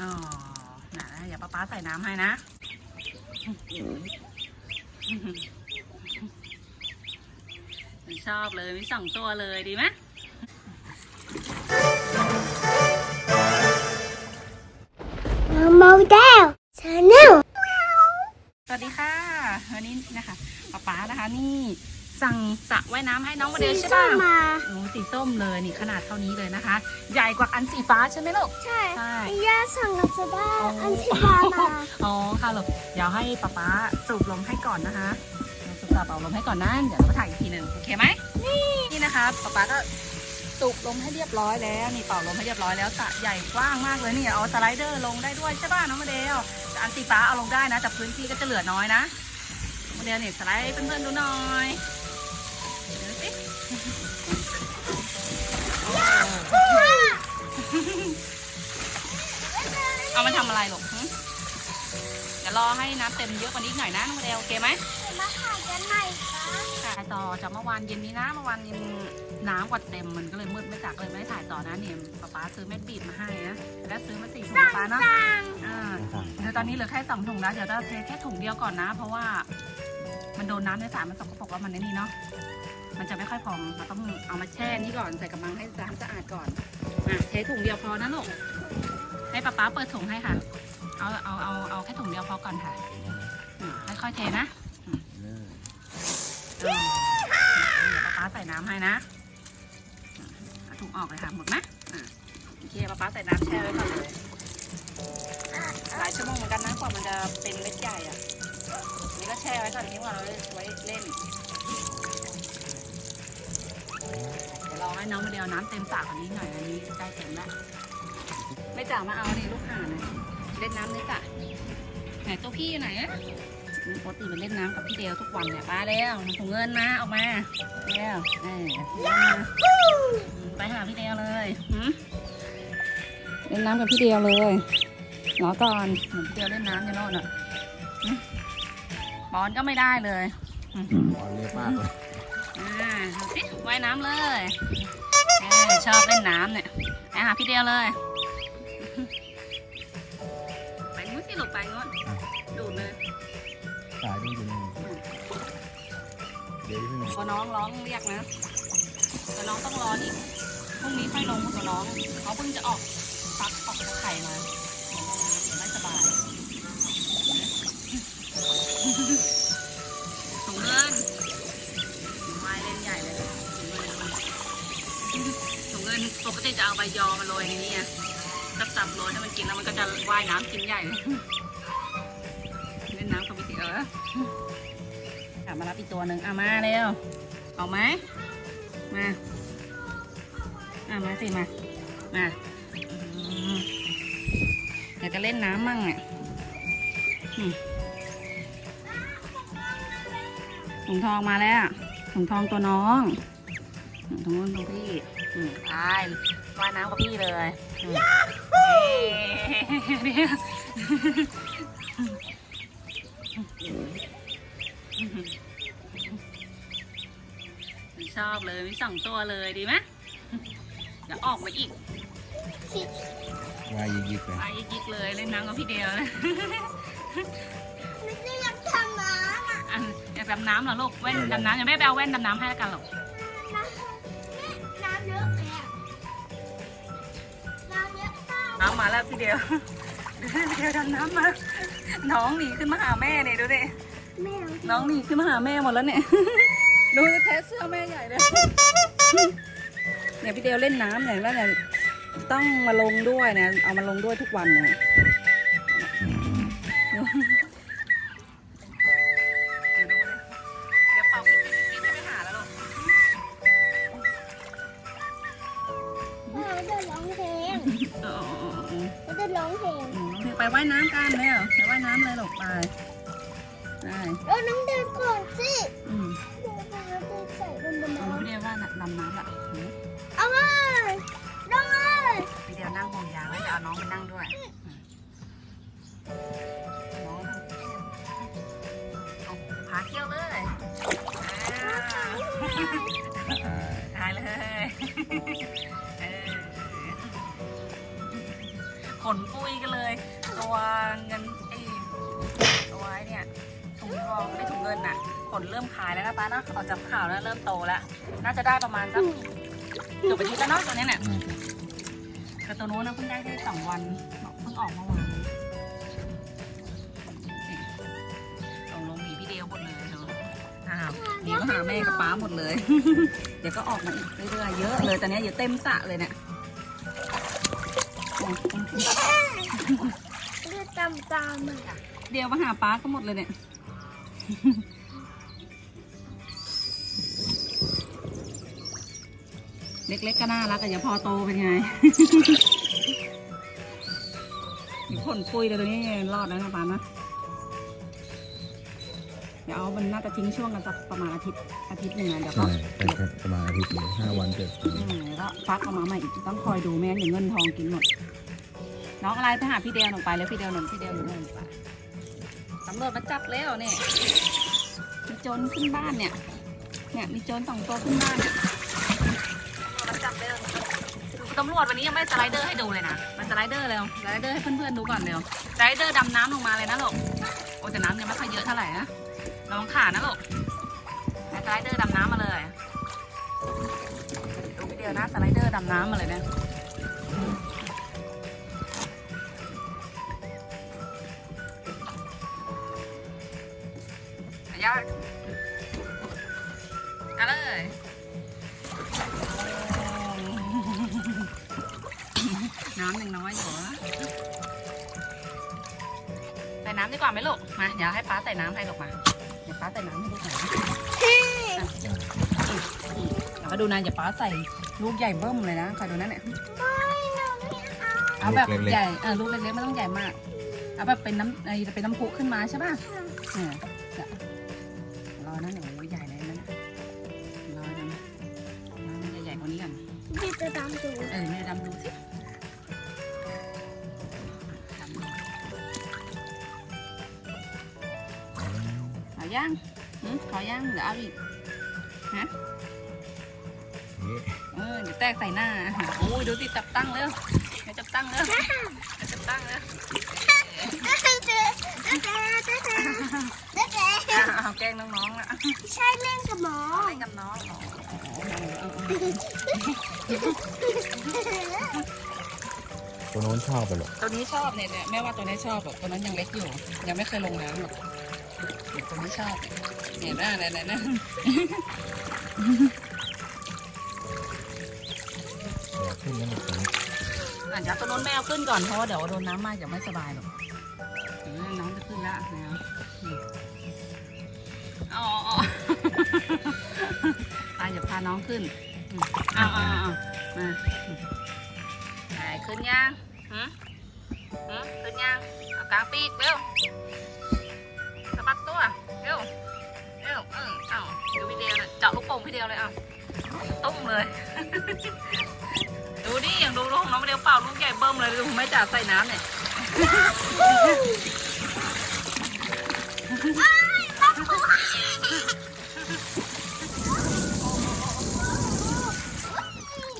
อ๋อนะเดี๋ยวป๊าป๊าใส่น้ำให้นะ ชอบเลยมีสองตัวเลยดีไหมโมเดลชาแนลสวัสดีค่ะ วันนี้นะคะป๊าป๊านะคะนี่ สั่งสระว่ายน้ำให้น้องโมเดลใช่ป่ะมาโอ้สีส้มเลยนี่ขนาดเท่านี้เลยนะคะ ใหญ่กว่าอันสีฟ้าใช่ไหมลูก ใช่ใช่ย่าสั่งลาซาด้าอันที่บามา อ๋อค่ะลูกเดี๋ยวให้ป๊าป๊าสูบลมให้ก่อนนะคะเราสูบเป่าลมให้ก่อนนะเดี๋ยวเรามาถ่ายอีกทีหนึ่งโอเคไหมนี่นี่นะคะป๊าป๊าก็สูบลมให้เรียบร้อยแล้วนี่เป่าลมให้เรียบร้อยแล้วสระใหญ่กว้างมากเลยนี่เอาสไลเดอร์ลงได้ด้วยใช่ป่ะน้องโมเดลแต่อันสีฟ้าเอาลงได้นะแต่พื้นที่ก็จะเหลือน้อยนะโมเดลนี่สไลด์ให้เพื่อนๆดูหน่อย เอามาทำอะไรลูกหึเดี๋ยวรอให้น้ำเต็มเยอะกว่านี้หน่อยนะน้องโมเดลโอเคไหมมาถ่ายกันใหม่ค่ะถ่ายต่อจากเมื่อวานเย็นนี้นะเมื่อวานเย็นน้ำกว่าเต็มมันก็เลยมืดไม่จักเลยไม่ได้ถ่ายต่อนะเนี่ยป๊าป๊าซื้อเม็ดบีบมาให้นะแล้วซื้อมาสี่ถุงป๊าป๊าเนาะสั่งอ่าเดี๋ยวตอนนี้เหลือแค่สองถุงแล้วเดี๋ยวเราเทแค่ถุงเดียวก่อนนะ เพราะว่ามันโดนน้ำในสระมันสกปรกแล้วมันในนี่เนาะ มันจะไม่ค่อยพองเราต้องเอามาแช่นี่ก่อนใส่กระมังให้น้ำสะอาดก่อนอะเทถุงเดียวพอนะลูกให้ป๊าป๊าเปิดถุงให้ค่ะ เอาเอาเอาเอาแค่ถุงเดียวพอก่อนค่ะอืมค่อยๆเทนะเดี๋ยวป๊าป๊าใส่น้ำให้นะถุงออกเลยค่ะหมดไหมอะโอเคป๊าป๊าใส่น้ำแช่ไว้ก่อนเลยหลายชั่วโมงเหมือนกันนะกว่ามันจะเป็นเม็ดใหญ่อะนี่ก็แช่ไว้ก่อนทิ้งไว้ไว้เล่น ให้น้องมาเดียวน้ำเต็มสระกว่านี้หน่อยอันนี้ใกล้เต็มแล้วไม่จ่ามาเอานี่ลูกห่านนะเล่นน้ำในสระไหนตัวพี่อยู่ไหนอะปกติมันเล่นน้ำกับพี่เดลทุกวันเนี่ยป้าแล้วถุงเงินมาออกมาเดลเออไปหาพี่เดลเลยหืมเล่นน้ำกับพี่เดลเลยรอก่อนเหมือนพี่เดลเล่นน้ำอยู่โน่นอะหืมบอลก็ไม่ได้เลยบอลเรียบมากเลยอ่าดูสิ ว่ายน้ำเลยเออชอบเล่นน้ำเนี่ยไปหาพี่เดลเลย ไปงู้นสิลูกไปงู้นดูดเลยสายดูอยู่นี่เดี๋ยวพี่หนึ่งตัวน้องร้องเรียกนะตัวน้องต้องรออีกพรุ่งนี้ค่อยลงตัวน้อง เขาเพิ่งจะออกฟักออกไข่มา นปกติจะเอาใบยอมาโรยนนี้ไงสับๆโรยให้มันกินแล้วมันก็จะว่ายน้ำกินใหญ่เลยเล่นน้ำกับพี่เอ๋ออะมารับอีกตัวหนึ่งเอะมาเร็วเอาไหมมาอะมาสิมา มาอืมเดี๋ยวจะเล่นน้ำมั่งอะถุงทองมาแล้วถุงทองตัวน้องถุงนู้นตรงพี่ อืมไปว่ายน้ำกับพี่เลยอืมเอ๊ะเดี๋ยวชอบเลยมีสองตัวเลยดีไหมเดี๋ยวออกมาอีกวายยิกๆเลยไปยิกๆเลยเล่นน้ำกับพี่เดียวนะไม่ได้อยากทำน้ำอะอะอยากดำน้ำเหรอลูกแว่นดำน้ำอย่าแม่ไปเอาแว่นดำน้ำให้แล้วกันหรอก น้ำมาแล้วพี่เดียวเดียวดำน้ำมาน้องหนีขึ้นมาหาแม่เนี่ยดูดิน้องหนีขึ้นมาหาแม่หมดแล้วเนี่ยดูแทะเสื้อแม่ใหญ่เลยเนี่ยพี่เดียวเล่นน้ำเนี่ยแล้วเนี่ยต้องมาลงด้วยเนี่ยเอามาลงด้วยทุกวันเนี่ย ว่ายน้ำกันเลยเหรอไปว่ายน้ำเลยหรอกไปได้แล้วน้องเดินก่อนสิอืมเดินก่อนแล้วเดินใส่บนบนเอาน้พี่เดียวว่าน่ะดำน้ำละหือำเอาเลยลงเลยพี่เดียวนั่งห่วงยางแล้วจะเอาน้องไปนั่งด้วยน้องเอาพาเที่ยวเลยอ่าได้เลยเออคขนปุยกันเลย ตัวเงินไอ้ตัวไอ้เนี่ยถุงทองไม่ถุงเงินน่ะขนเริ่มขายแล้วนะป้าเนาะออกจากข่าวแล้วเริ่มโตแล้ว น่าจะได้ประมาณสักเกือบอาทิตย์แล้วเนาะตัวเนี้ยเนี่ยแต่ตัวนู้นนะเพิ่งได้ได้สองวันเพิ่งออกเมื่อวานลงลงหมีพี่เดียวหมดเลยเนาะอ้าวเดียวก็หาแม่กับป้าหมดเลย เดี๋ยวก็ออกมาอีกเรื่อยๆเยอะเลยตอนนี้อยู่เต็มสระเลยเนี่ย มตามๆอะเดี๋ยวมาหาป้าก็หมดเลยเนี่ย เล็กๆก็น่ารักอะอย่าพอโตเป็นไงมีผลปุยเลยตัวนี้รอดแล้วนะป้านะ เดี๋ยวเอามันน่าจะทิ้งช่วงกันสักประมาณอาทิตย์อาทิตย์หนึ่งนะเดี๋ยวก็ใช่ไปครับประมาณอาทิตย์หนึ่งห้าวันเจ็ดวัน อืมแล้วก็ฟักออกมาใหม่อีกต้องคอยดูแม่งั้นเดี๋ยวเงินทองกินหมด น้องอะไรไปหาพี่เดียวหนูไปแล้วพี่เดียวหนูพี่เดียวหนูไปตำรวจมาจับแล้วเนี่ยมีโจรขึ้นบ้านเนี่ย เนี่ยมีโจรสองตัวขึ้นบ้านเนี่ยตำรวจมาจับแล้วตำรวจวันนี้ยังไม่สไลเดอร์ให้ดูเลยนะมันสไลเดอร์แล้วสไลเดอร์ให้เพื่อนๆดูก่อนเร็วสไลเดอร์ดำน้ำลงมาเลยนะลูกโอ้แต่น้ำยังไม่ค่อยเยอะเท่าไหร่นะระวังขานะลูกสไลเดอร์ดำน้ำมาเลยดูวิดีโอนะสไลเดอร์ดำน้ำมาเลยนะ อายอดกันเลยน้ำยังน้อยอยู่นะใส่น้ำดีกว่าไหมลูก มา เดี๋ยวให้ป้าใส่น้ำให้ลูกมา เดี๋ยวป้าใส่น้ำให้ลูกหน่อยนะแล้วก็ดูนะอย่าป้าใส่ลูกใหญ่เบิ้มเลยนะคอยดูนั่นเนี่ยไม่เราไม่เอาเอาแบบลูกเล็กๆใหญ่เออลูกเล็กๆไม่ต้องใหญ่มาก เอาแบบเป็นน้ำไอ้เป็นน้ำพุขึ้นมาใช่ป่ะเนี่ยเดี๋ยวร อนะเดี๋ยวโอ้ยใหญ่เลยนะรอนะรอมันใหญ่ๆกว่านี้ก่อนพี่จะตามดูเออเนี่ยดำดูสิดำดูเอาย่างหืมขอย่างเดี๋ยวเอาอีกนี่เออเดี๋ยวแตกใส่หน้าโอ้ยดูสิจับตั้งเลยเดี๋ยวจับตั้งเลยเดี๋ยวจับตั้งเลยอะ เอาแกล้งน้องๆละใช่เล่นกับหมอเล่นกับน้องอ๋อเอาๆตัวโน้นชอบไปหรอกๆตัวนี้ชอบเนี่ยเนี่ยแม่ว่าตัวนี้ชอบแบบตัวนั้นยังเล็กอยู่ ยังไม่เคยลงน้ำหรอกเด็กตัวนี้ชอบเนี่ยหน้าเนี่ยเนี่ยเนี่ย เดี๋ยวตัวโน้นแม่เอาขึ้นก่อนเพราะว่าเดี๋ยวโดนน้ำมากจะไม่สบายหรอกเออน้องจะขึ้นละนะอ๋ออ๋อตายอย่าพาน้องขึ้นอืมเอ้าวอ้าวอ้าวมาไหนขึ้นยังหืมหืมขึ้นยังเอากลางปีกเร็วสะบัดตัวเร็วเร็วเออเอ้าดูวิดีโอเลยเจาะลูกโป่งพี่เดียวเลยเอ้า ตุ้มเลย ดูดิอย่างดูลูกของน้องวิดีโอเปล่าลูกใหญ่เบิ้มเลยดูไม่จ่าใส่น้ำเนี่ย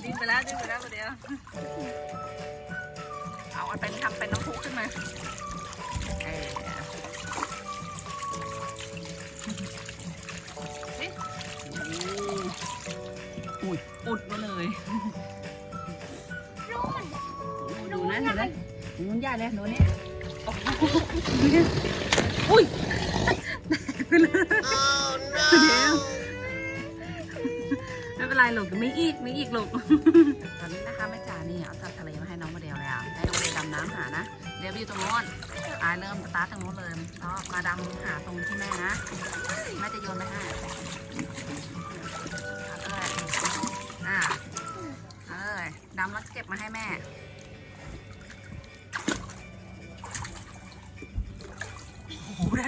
ดิ้นไปแล้วดิ้นไปแล้วเดียว เอาอันเป็นทำเป็นน้ำพุขึ้นมา ดูมันใหญ่เลยดูนี่โอ้โหดูดิอุ้ยแตกไปเลยเดี๋ยวไม่เป็นไรหรอกมีอีกมีอีกหรอกตอนนี้นะคะแม่จ๋านี่เอาสัตว์ทะเลมาให้น้องโมเดลเลยอะให้น้องโมเดลดำน้ำหานะเดี๋ยวไปอยู่ตรงโน้นตายเริ่มสตาร์ทตรงโน้นเลยแล้วมาดำหาตรงที่แม่นะแม่จะโยนไปให้เอาเลยอ่าเอาเลยดำแล้วเก็บมาให้แม่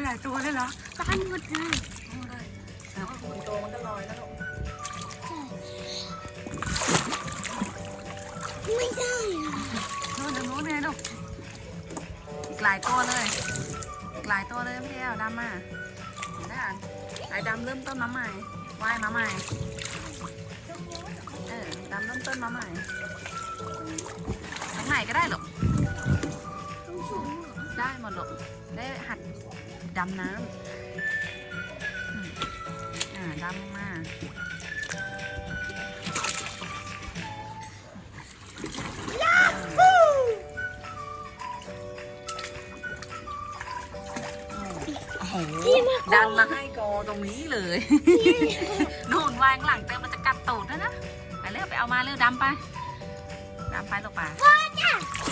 หลายตัวเลยเหรอตานหมดเลยแต่ว่าหัวโตมันก็ลอยแล้วลูกไม่ได้อะนู้นเลยลูกหลายตัวเลยหลายตัวเลยพี่เอวดำมาได้ไอ้ดำเริ่มต้นมาใหม่ว่ายมาใหม่เออดำเริ่มต้นมาใหม่ตรงไก็ได้หรอกได้หมดหรอกได้หัดำลงมาโอ้โหดำมาให้โกตรงนี้เลยนู่นวางหลังเติมมันจะกัดตูดนะนะไปเร็วไปเอามาเร็วดำไปดำไปลูกไป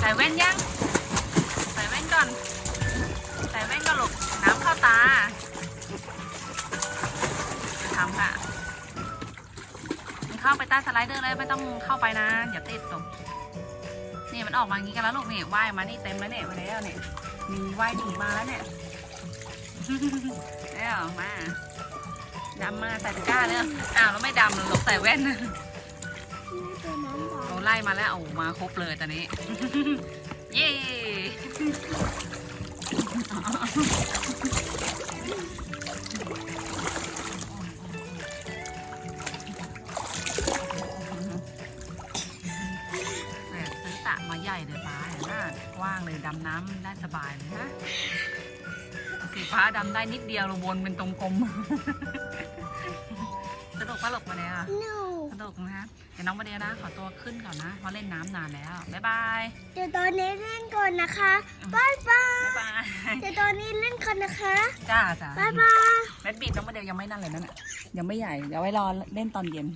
ใส่แว่นยัง ใส่แว่นก่อน ใส่แว่นก่อนลูกน้ำเข้า ตาจะทำค่ะมันเข้าไปใต้สไลเดอร์เลยไม่ต้องเข้าไปนะอย่าติดตรงนี่มันออกมาอย่างนี้กันแล้วลูกนี่ว่ายมานี่เต็มแล้วเนี่ยมาแล้วเนี่ยมีว่ายหนีมาแล้วเนี่ยแล้วออกมาดำมาใส่ตะกร้าเลยอ้าวแล้วไม่ดำเลยลูกใส่แว่นไม่เป็นน้ำบอเขาไล่มาแล้วเอามาครบเลยตอนนี้ เย้ ใหญ่เลยป้าเห็นหน้ากว้างเลยดำน้ำได้สบายเลยนะสีฟ้าดำได้นิดเดียวเราวนเป็นตรงกลมสนุกปะหลกมาเลยอะหนูสนุกนะฮะเดี๋ยวน้องมาเดียวนะ ขอตัวขึ้นก่อนนะ เพราะเล่นน้ำนานแล้ว บ๊ายบาย เดี๋ยวตอนนี้เล่นก่อนนะคะบายบายบ๊ายบาย เดี๋ยวตอนนี้เล่นก่อนนะคะจ้าจ้าบายบายแมดบีดน้องมาเดียวยังไม่นั่นเลยนั่นอะยังไม่ใหญ่ เดี๋ยวไว้รอเล่นตอนเย็น